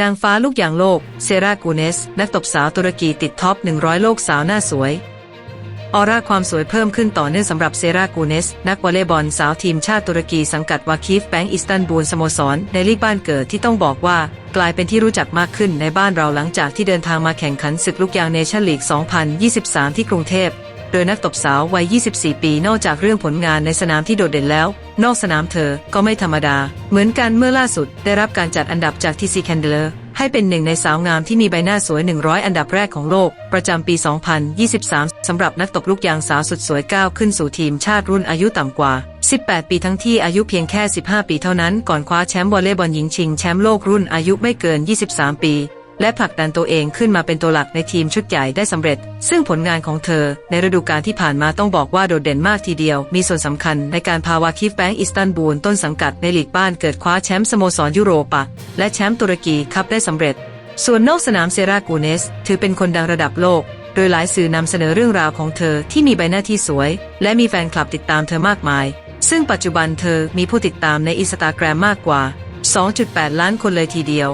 นางฟ้าลูกอย่างโลก เซรากูเนส นักตบสาวตุรกีติดท็อป 100 โลกสาวหน้าสวย ออร่าความสวยเพิ่มขึ้นต่อเนื่องสำหรับเซรากูเนส นักวอลเลย์บอลสาวทีมชาติตุรกีสังกัดวาคีฟแบงก์อิสตันบูลสโมสร ในลีกบ้านเกิดที่ต้องบอกว่า กลายเป็นที่รู้จักมากขึ้นในบ้านเราหลังจากที่เดินทางมาแข่งขันศึกลูกยางเนชั่นลีก 2023 ที่กรุงเทพ โดยนักตบสาววัย 24 ปี นอกจากเรื่องผลงานในสนามที่โดดเด่นแล้ว นอกสนามเธอก็ไม่ธรรมดา เหมือนกันเมื่อล่าสุดได้รับการจัดอันดับจากทีซีแคนเดลให้เป็นหนึ่งในสาวงามที่มีใบหน้าสวย 100 อันดับแรกของโลก ประจำปี 2023 สำหรับนักตบลูกยางสาวสุดสวยก้าวขึ้นสู่ทีมชาติรุ่นอายุต่ำกว่า 18 ปีทั้งที่อายุเพียงแค่ 15 ปีเท่านั้น ก่อนคว้าแชมป์วอลเลย์บอลหญิงชิงแชมป์โลกรุ่นอายุไม่เกิน 23 ปี และผลักดันตัวเองขึ้นมาเป็นตัวหลักในทีมชุดใหญ่ได้สำเร็จ ซึ่งผลงานของเธอในฤดูกาลที่ผ่านมาต้องบอกว่าโดดเด่นมากทีเดียว มีส่วนสำคัญในการพาวาคิฟแบงก์อิสตันบูลต้นสังกัดในลีกบ้านเกิดคว้าแชมป์สโมสรยุโรปะ และแชมป์ตุรกีคัพได้สำเร็จ ส่วนนอกสนามเซรากูเนส ถือเป็นคนดังระดับโลก โดยหลายสื่อนำเสนอเรื่องราวของเธอที่มีใบหน้าที่สวย และมีแฟนคลับติดตามเธอมากมาย ซึ่งปัจจุบันเธอมีผู้ติดตามในอินสตาแกรมมากกว่า 2.8 ล้านคนเลยทีเดียว